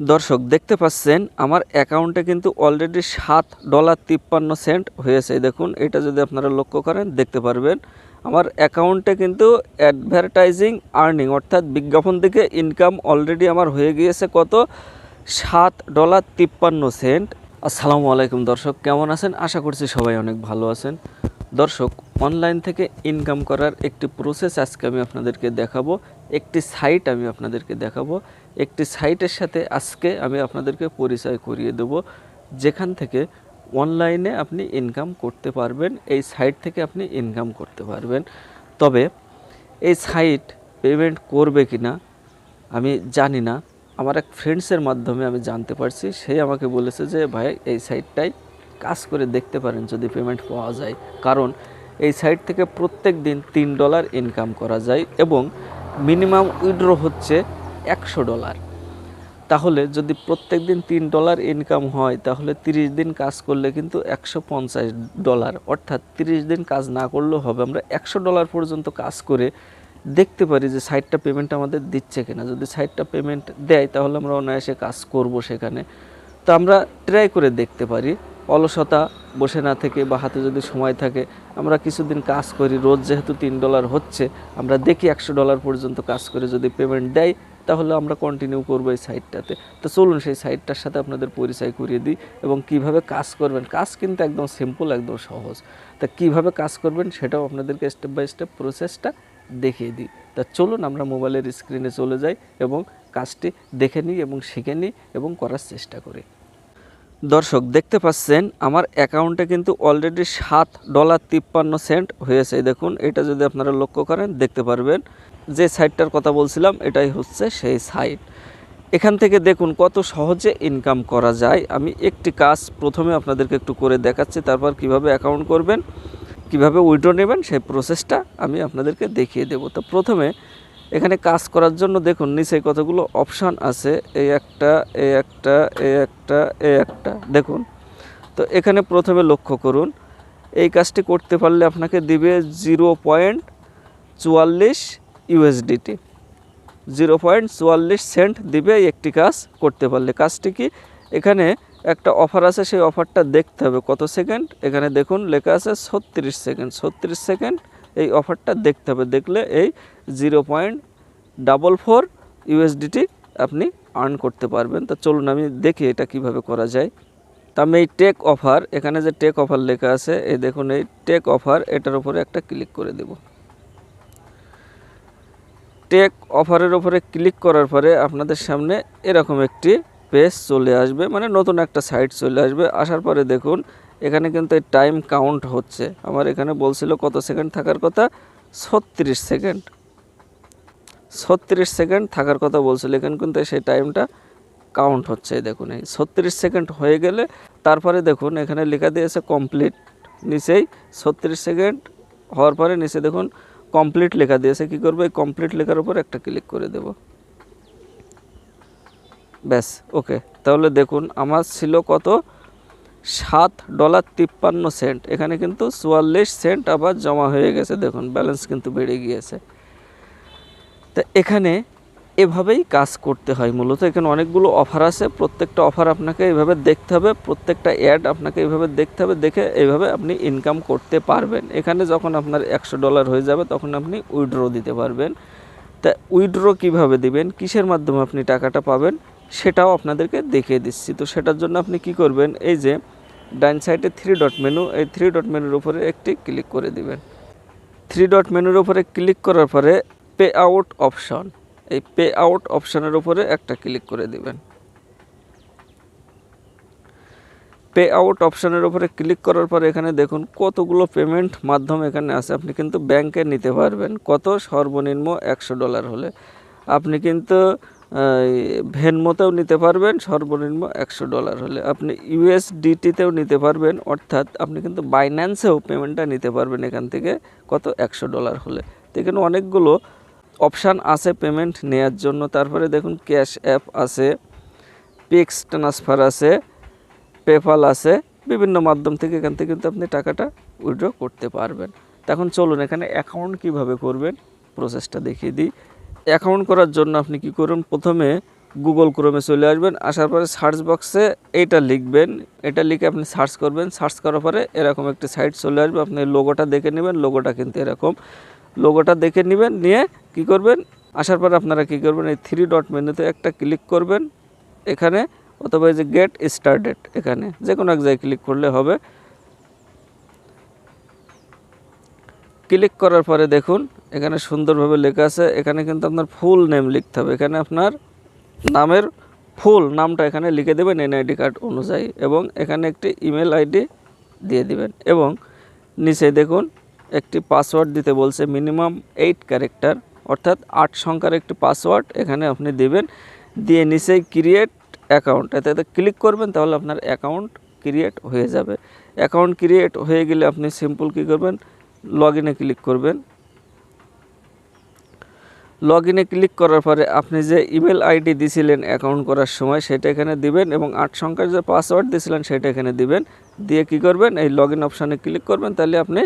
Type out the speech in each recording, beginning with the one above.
দর্শক, দেখতে পাচ্ছেন, আমার অ্যাকাউন্টে কিন্তু অলরেডি সাত ডলার তিপ্পান্ন সেন্ট হয়েছে। দেখুন, এটা যদি আপনারা লক্ষ্য করেন, দেখতে পারবেন, আমার অ্যাকাউন্টে কিন্তু অ্যাডভার্টাইজিং আর্নিং অর্থাৎ বিজ্ঞাপন থেকে ইনকাম অলরেডি আমার হয়ে গিয়েছে কত? সাত ডলার তিপ্পান্ন সেন্ট আসসালামু আলাইকুম দর্শক, কেমন আছেন? আশা করছি সবাই অনেক ভালো আছেন। দর্শক অনলাইন থেকে ইনকাম করার একটি প্রসেস আজকে আমি আপনাদেরকে দেখাবো। একটি সাইট আমি আপনাদেরকে দেখাবো। একটি সাইটের সাথে আজকে আমি আপনাদেরকে পরিচয় করিয়ে দেব। যেখান থেকে অনলাইনে আপনি ইনকাম করতে পারবেন, এই সাইট থেকে আপনি ইনকাম করতে পারবেন। তবে এই সাইট পেমেন্ট করবে কি না আমি জানি না। আমার এক ফ্রেন্ডসের মাধ্যমে আমি জানতে পারছি। সে আমাকে বলেছে যে, ভাই, এই সাইটটাই কাজ করে দেখতে পারেন যদি পেমেন্ট পাওয়া যায়। কারণ এই সাইট থেকে প্রত্যেক দিন তিন ডলার ইনকাম করা যায় এবং মিনিমাম উইড্র হচ্ছে একশো ডলার। তাহলে যদি প্রত্যেক দিন তিন ডলার ইনকাম হয়, তাহলে তিরিশ দিন কাজ করলে কিন্তু একশো পঞ্চাশ ডলার। অর্থাৎ তিরিশ দিন কাজ না করলেও হবে। আমরা একশো ডলার পর্যন্ত কাজ করে দেখতে পারি যে সাইটটা পেমেন্ট আমাদের দিচ্ছে কিনা। যদি সাইটটা পেমেন্ট দেয়, তাহলে আমরা অনায়াসে কাজ করব সেখানে। তো আমরা ট্রাই করে দেখতে পারি। অলসতা বসে না থেকে বা হাতে যদি সময় থাকে, আমরা কিছুদিন কাজ করি, রোজ যেহেতু তিন ডলার হচ্ছে, আমরা দেখি একশো ডলার পর্যন্ত কাজ করে যদি পেমেন্ট দেয়, তাহলে আমরা কন্টিনিউ করব এই সাইটটাতে তো চলুন সেই সাইটটার সাথে আপনাদের পরিচয় করিয়ে দিই এবং কীভাবে কাজ করবেন। কাজ কিন্তু একদম সিম্পল একদম সহজ। তা কীভাবে কাজ করবেন সেটাও আপনাদেরকে স্টেপ বাই স্টেপ প্রসেসটা দেখিয়ে দিই। তা চলুন আমরা মোবাইলের স্ক্রিনে চলে যাই এবং কাজটি দেখে নিই এবং শিখে নিই এবং করার চেষ্টা করি। দর্শক, দেখতে পাচ্ছেন, আমার অ্যাকাউন্টে কিন্তু অলরেডি সাত ডলার তিপ্পান্ন সেন্ট হয়েছে। দেখুন, এটা যদি আপনারা লক্ষ্য করেন, দেখতে পারবেন, যে সাইটটার কথা বলছিলাম, এটাই হচ্ছে সেই সাইট এখান থেকে দেখুন, কত সহজে ইনকাম করা যায়। আমি একটি কাজ প্রথমে আপনাদেরকে একটু করে দেখাচ্ছি, তারপর কীভাবে অ্যাকাউন্ট করবেন, কীভাবে উইড্রো নেবেন, সেই প্রসেসটা আমি আপনাদেরকে দেখিয়ে দেবো। তো প্রথমে এখানে কাজ করার জন্য দেখুন, নিচে কতগুলো অপশান আছে। এই একটা এই একটা এই একটা এই একটা, দেখুন। তো এখানে প্রথমে লক্ষ্য করুন, এই কাজটি করতে পারলে আপনাকে দিবে জিরো পয়েন্ট চুয়াল্লিশ ইউএসডিটি জিরো পয়েন্ট চুয়াল্লিশ সেন্ট দিবে একটি কাজ করতে পারলে। কাজটি কি? এখানে একটা অফার আছে, সেই অফারটা দেখতে হবে। কত সেকেন্ড? এখানে দেখুন, লেখা আছে ছত্রিশ সেকেন্ড। ছত্রিশ সেকেন্ড এই অফারটা দেখতে হবে। দেখলে এই zero point double four USDT আপনি আর্ন করতে পারবেন। তো চলুন আমি দেখি এটা কীভাবে করা যায়। তা আমি এই টেক অফার, এখানে যে টেক অফার লেখা আছে, এই দেখুন এই টেক অফার, এটার উপরে একটা ক্লিক করে দেব। টেক অফারের উপরে ক্লিক করার পরে আপনাদের সামনে এরকম একটি পেজ চলে আসবে মানে নতুন একটা সাইট চলে আসবে। আসার পরে দেখুন এখানে কিন্তু এই টাইম কাউন্ট হচ্ছে। আমার এখানে বলছিল কত সেকেন্ড থাকার কথা? ছত্রিশ সেকেন্ড ছত্রিশ সেকেন্ড থাকার কথা বলছিল। এখানে কিন্তু সেই টাইমটা কাউন্ট হচ্ছে। দেখুন, এই ছত্রিশ সেকেন্ড হয়ে গেলে তারপরে দেখুন, এখানে লেখা দিয়েছে কমপ্লিট নিচেই ছত্রিশ সেকেন্ড হওয়ার পরে নিচে দেখুন কমপ্লিট লেখা দিয়েছে। কি করব? এই কমপ্লিট লেখার উপর একটা ক্লিক করে দেব। ব্যাস ওকে তাহলে দেখুন, আমার ছিল কত? সাত ডলার তিপ্পান্ন সেন্ট। এখানে কিন্তু চুয়াল্লিশ সেন্ট আবার জমা হয়ে গেছে। দেখুন, ব্যালেন্স কিন্তু বেড়ে গিয়েছে। তা এখানে এভাবেই কাজ করতে হয় মূলত। এখানে অনেকগুলো অফার আছে। প্রত্যেকটা অফার আপনাকে এইভাবে দেখতে হবে। প্রত্যেকটা অ্যাড আপনাকে এইভাবে দেখতে হবে। দেখে এইভাবে আপনি ইনকাম করতে পারবেন। এখানে যখন আপনার একশো ডলার হয়ে যাবে, তখন আপনি উইড্রো দিতে পারবেন। তা উইড্রো কীভাবে দিবেন? কিসের মাধ্যমে আপনি টাকাটা পাবেন? সেটাও আপনাদেরকে দেখিয়ে দিচ্ছি। তো সেটার জন্য আপনি কি করবেন, এই যে ডাইন সাইডে থ্রি ডট মেনু এই থ্রি ডট মেনুর উপরে একটি ক্লিক করে দিবেন। থ্রি ডট মেনুর উপরে ক্লিক করার পরে পে আউট অপশন এই পে আউট অপশনের উপরে একটা ক্লিক করে দিবেন। পে আউট অপশনের উপরে ক্লিক করার পরে এখানে দেখুন কতগুলো পেমেন্ট মাধ্যম এখানে আছে। আপনি কিন্তু ব্যাংকে নিতে পারবেন। কত সর্বনিম্ন একশো ডলার হলে। আপনি কিন্তু ভেনমোতেও নিতে পারবেন, সর্বনিম্ন একশো ডলার হলে। আপনি ইউএসডিটিতেও নিতে পারবেন, অর্থাৎ আপনি কিন্তু বাইন্যান্সেও পেমেন্টটা নিতে পারবেন এখান থেকে, কত একশো ডলার হলে। এখানে অনেকগুলো অপশান আছে পেমেন্ট নেয়ার জন্য। তারপরে দেখুন, ক্যাশ অ্যাপ আছে পিক্স ট্রান্সফার আছে পেপাল আছে, বিভিন্ন মাধ্যম থেকে এখান থেকে কিন্তু আপনি টাকাটা উইড্র করতে পারবেন। তখন চলুন, এখানে অ্যাকাউন্ট কীভাবে করবেন, প্রসেসটা দেখিয়ে দিই। অ্যাকাউন্ট করার জন্য আপনি কি করুন? প্রথমে গুগল ক্রোমে চলে আসবেন, আসার পরে সার্চ বক্সে এইটা লিখবেন। এটা লিখে আপনি সার্চ করবেন। সার্চ করার পরে এরকম একটি সাইট চলে আসবে। আপনি লোগোটা দেখে নেবেন। লোগোটা কিন্তু এরকম। লোগোটা দেখে নেবেন, নিয়ে কি করবেন? আসার পরে আপনারা কি করবেন? এই থ্রি ডট মেনুতে একটা ক্লিক করবেন। এখানে অথবা এই যে গেট স্টার্টেড এখানে। যে কোনো এক জায়গায় ক্লিক করলে হবে। ক্লিক করার পরে দেখুন, এখানে সুন্দরভাবে লেখা আছে, এখানে কিন্তু আপনার ফুল নেম লিখতে হবে। এখানে আপনার নামের ফুল নামটা এখানে লিখে দেবেন এনআইডি কার্ড অনুযায়ী এবং এখানে একটি ইমেল আইডি দিয়ে দিবেন এবং নিচে দেখুন, একটি পাসওয়ার্ড দিতে বলছে মিনিমাম এইট ক্যারেক্টার অর্থাৎ আট সংখ্যার একটি পাসওয়ার্ড এখানে আপনি দেবেন। দিয়ে নিচেই ক্রিয়েট অ্যাকাউন্ট এতে এতে ক্লিক করবেন তাহলে আপনার অ্যাকাউন্ট ক্রিয়েট হয়ে যাবে। অ্যাকাউন্ট ক্রিয়েট হয়ে গেলে আপনি সিম্পল কী করবেন? লগ ইনে ক্লিক করবেন। লগ ইনে ক্লিক করার পরে আপনি যে ইমেল আইডি দিছিলেন অ্যাকাউন্ট করার সময়, সেটা এখানে দিবেন এবং আট সংখ্যার যে পাসওয়ার্ড দিয়েছিলেন সেটা এখানে দিবেন। দিয়ে কি করবেন? এই লগ ইন অপশানে ক্লিক করবেন, তাহলে আপনি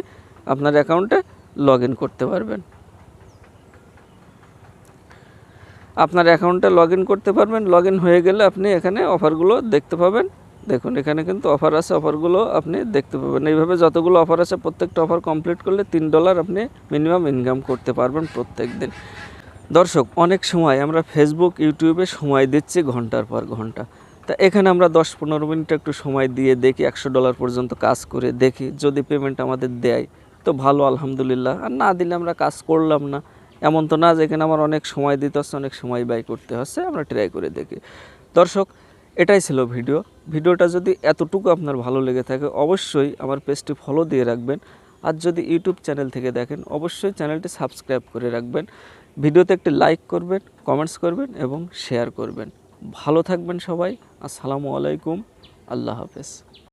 আপনার অ্যাকাউন্টে লগ করতে পারবেন। আপনার অ্যাকাউন্টে লগ করতে পারবেন। লগ হয়ে গেলে আপনি এখানে অফারগুলো দেখতে পাবেন। দেখুন, এখানে কিন্তু অফার আছে অফারগুলো আপনি দেখতে পাবেন। এইভাবে যতগুলো অফার আছে, প্রত্যেকটা অফার কমপ্লিট করলে তিন ডলার আপনি মিনিমাম ইনকাম করতে পারবেন প্রত্যেক দিন দর্শক, অনেক সময় আমরা ফেসবুক ইউটিউবে সময় দিচ্ছি ঘণ্টার পর ঘণ্টা। তা এখানে আমরা দশ পনেরো মিনিট একটু সময় দিয়ে দেখি, একশো ডলার পর্যন্ত কাজ করে দেখি, যদি পেমেন্ট আমাদের দেয়, তো ভালো, আলহামদুলিল্লাহ। আর না দিলে আমরা কাজ করলাম না। এমন তো না যে এখানে আমার অনেক সময় দিতে হচ্ছে, অনেক সময় ব্যয় করতে হচ্ছে, আমরা ট্রাই করে দেখি। দর্শক এটাই ছিল ভিডিও। ভিডিওটা যদি এতটুকু আপনার ভালো লেগে থাকে, অবশ্যই আমার পেজটি ফলো দিয়ে রাখবেন। আর যদি ইউটিউব চ্যানেল থেকে দেখেন, অবশ্যই চ্যানেলটি সাবস্ক্রাইব করে রাখবেন। ভিডিওতে একটি লাইক করবেন কমেন্টস করবেন এবং শেয়ার করবেন। ভালো থাকবেন সবাই। আসসালামু আলাইকুম। আল্লাহ হাফেজ।